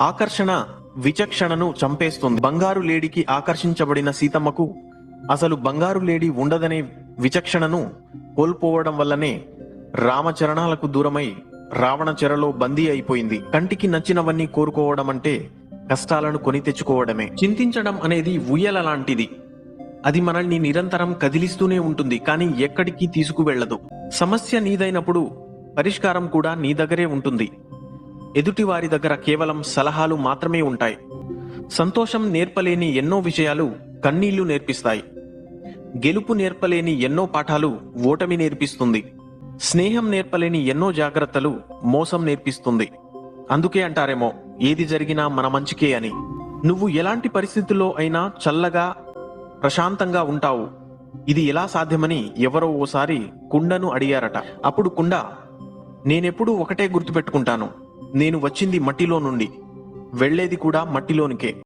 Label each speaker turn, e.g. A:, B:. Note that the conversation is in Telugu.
A: ఆకర్షణ విచక్షణను చంపేస్తుంది. బంగారు లేడికి ఆకర్షించబడిన సీతమ్మకు అసలు బంగారు లేడి ఉండదనే విచక్షణను కోల్పోవడం వల్లనే రామచరణాలకు దూరమై రావణ చెరలో బందీ అయిపోయింది. కంటికి నచ్చినవన్నీ కోరుకోవడం అంటే కష్టాలను కొని తెచ్చుకోవడమే. చింతించడం అనేది ఉయ్యల లాంటిది. అది మనల్ని నిరంతరం కదిలిస్తూనే ఉంటుంది కానీ ఎక్కడికి తీసుకువెళ్ళదు. సమస్య నీదైనప్పుడు పరిష్కారం కూడా నీ దగ్గరే ఉంటుంది. ఎదుటివారి దగ్గర కేవలం సలహాలు మాత్రమే ఉంటాయి. సంతోషం నేర్పలేని ఎన్నో విషయాలు కన్నీళ్ళు నేర్పిస్తాయి. గెలుపు నేర్పలేని ఎన్నో పాఠాలు ఓటమి నేర్పిస్తుంది. స్నేహం నేర్పలేని ఎన్నో జాగ్రత్తలు మోసం నేర్పిస్తుంది. అందుకే అంటారేమో ఏది జరిగినా మన మంచికే అని. నువ్వు ఎలాంటి పరిస్థితుల్లో అయినా చల్లగా ప్రశాంతంగా ఉంటావు. ఇది ఎలా సాధ్యమని ఎవరో ఓసారి కుండను అడిగారట. అప్పుడు కుండ నేనెప్పుడూ ఒకటే గుర్తుపెట్టుకుంటాను. నేను వచ్చింది మట్టిలో నుండి వెళ్ళేది కూడా మట్టిలోనికే.